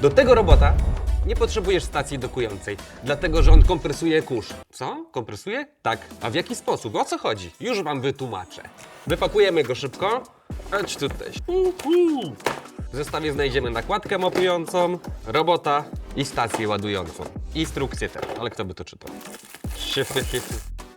Do tego robota nie potrzebujesz stacji dokującej, dlatego że on kompresuje kurz. Co? Kompresuje? Tak. A w jaki sposób? O co chodzi? Już wam wytłumaczę. Wypakujemy go szybko. Chodź tutaj. W zestawie znajdziemy nakładkę mopującą, robota i stację ładującą. Instrukcję też, ale kto by to czytał?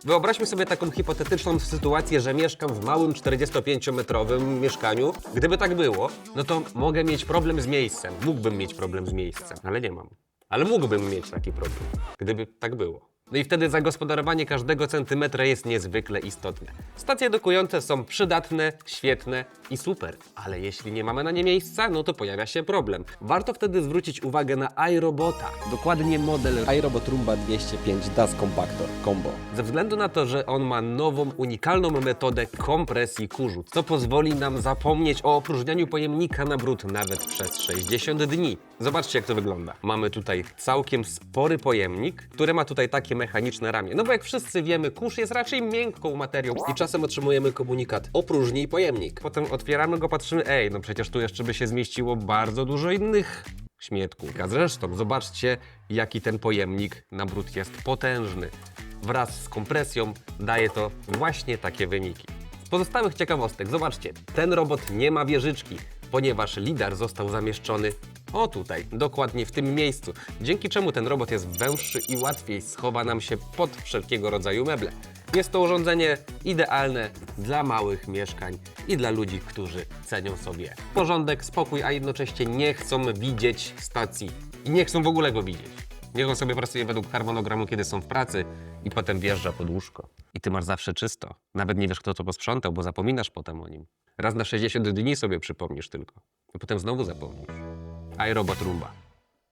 Wyobraźmy sobie taką hipotetyczną sytuację, że mieszkam w małym 45-metrowym mieszkaniu. Gdyby tak było, no to mogę mieć problem z miejscem. Mógłbym mieć problem z miejscem, ale nie mam. Ale mógłbym mieć taki problem, gdyby tak było. No i wtedy zagospodarowanie każdego centymetra jest niezwykle istotne. Stacje dokujące są przydatne, świetne i super, ale jeśli nie mamy na nie miejsca, no to pojawia się problem. Warto wtedy zwrócić uwagę na iRobota, dokładnie model iRobot Roomba 205 DAS Compactor Combo. ze względu na to, że on ma nową, unikalną metodę kompresji kurzu, co pozwoli nam zapomnieć o opróżnianiu pojemnika na brud nawet przez 60 dni. Zobaczcie, jak to wygląda. Mamy tutaj całkiem spory pojemnik, który ma tutaj takie mechaniczne ramię. No bo jak wszyscy wiemy, kurz jest raczej miękką materią i czasem otrzymujemy komunikat opróżnij pojemnik. Potem otwieramy go, patrzymy, ej, no przecież tu jeszcze by się zmieściło bardzo dużo innych śmietków. A zresztą zobaczcie, jaki ten pojemnik na brud jest potężny. Wraz z kompresją daje to właśnie takie wyniki. Z pozostałych ciekawostek, zobaczcie, ten robot nie ma wieżyczki, ponieważ lidar został zamieszczony o tutaj, dokładnie w tym miejscu, dzięki czemu ten robot jest węższy i łatwiej schowa nam się pod wszelkiego rodzaju meble. Jest to urządzenie idealne dla małych mieszkań i dla ludzi, którzy cenią sobie porządek, spokój, a jednocześnie nie chcą widzieć stacji i nie chcą w ogóle go widzieć. Niech on sobie pracuje według harmonogramu, kiedy są w pracy i potem wjeżdża pod łóżko. I ty masz zawsze czysto. Nawet nie wiesz, kto to posprzątał, bo zapominasz potem o nim. Raz na 60 dni sobie przypomnisz tylko. A potem znowu zapomnisz. iRobot Roomba.